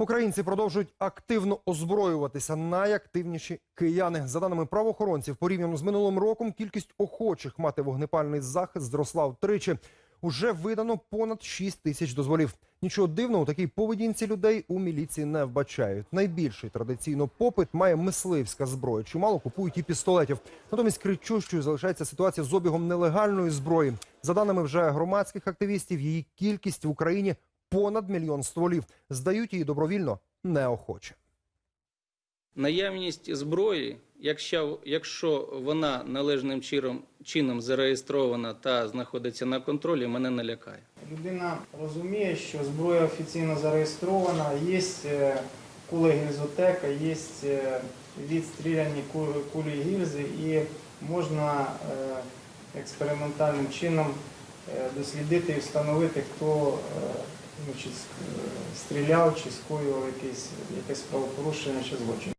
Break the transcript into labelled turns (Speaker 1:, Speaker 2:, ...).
Speaker 1: Українці продовжують активно озброюватися. Найактивніші кияни. За даними правоохоронців, порівняно з минулим роком, кількість охочих мати вогнепальний захист зросла втричі. Уже видано понад 6 тисяч дозволів. Нічого дивного у такій поведінці людей у міліції не вбачають. Найбільший традиційно попит має мисливська зброя. Чимало купують і пістолетів. Натомість кричущою залишається ситуація з обігом нелегальної зброї. За даними вже громадських активістів, її кількість в Україні понад мільйон стволів. Здають її добровільно неохоче.
Speaker 2: Наявність зброї, якщо, якщо вона належним чином, чином зареєстрована та знаходиться на контролі, мене не лякає.
Speaker 3: Людина розуміє, що зброя офіційно зареєстрована, є е, кули гільзотека, є е, відстріляні кулі гільзи і можна е, експериментальним чином дослідити і встановити, хто ну, чи е, стріляв, чи скоював якесь, якесь правопорушення чи злочин.